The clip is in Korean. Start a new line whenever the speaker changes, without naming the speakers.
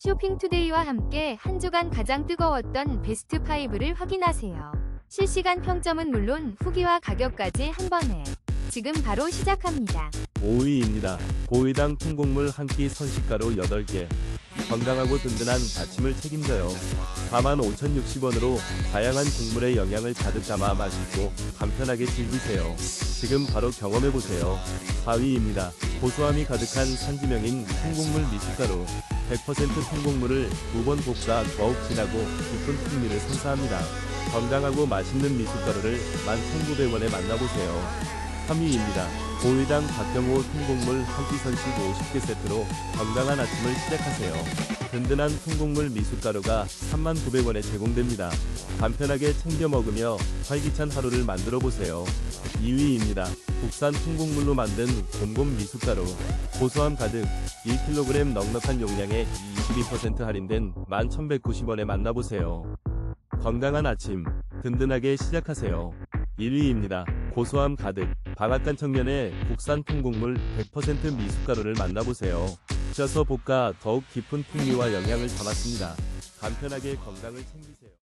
쇼핑투데이와 함께 한 주간 가장 뜨거웠던 베스트 5를 확인하세요. 실시간 평점은 물론 후기와 가격까지 한 번에 지금 바로 시작합니다.
5위입니다. 고위당 통곡물 한 끼 선식가루 8개. 건강하고 든든한 아침을 책임져요. 45,060원으로 다양한 국물의 영양을 가득 담아 맛있고 간편하게 즐기세요. 지금 바로 경험해보세요. 4위입니다. 고소함이 가득한 산지명인 통곡물 미숫가루. 100% 통곡물을 두 번 볶아 더욱 진하고 깊은 풍미를 선사합니다. 건강하고 맛있는 미숫가루를 11,900원에 만나보세요. 3위입니다. 고위당 박경호 통곡물 한끼 선식 50개 세트로 건강한 아침을 시작하세요. 든든한 통곡물 미숫가루가 39,000원에 제공됩니다. 간편하게 챙겨 먹으며 활기찬 하루를 만들어 보세요. 2위입니다. 국산 통곡물로 만든 곰곰 미숫가루. 고소함 가득 1kg 넉넉한 용량에 22% 할인된 11,190원에 만나보세요. 건강한 아침, 든든하게 시작하세요. 1위입니다. 고소함 가득, 방앗간 청년의 국산 통곡물 100% 미숫가루를 만나보세요. 쪄서 볶아 더욱 깊은 풍미와 영양을 담았습니다. 간편하게 건강을 챙기세요.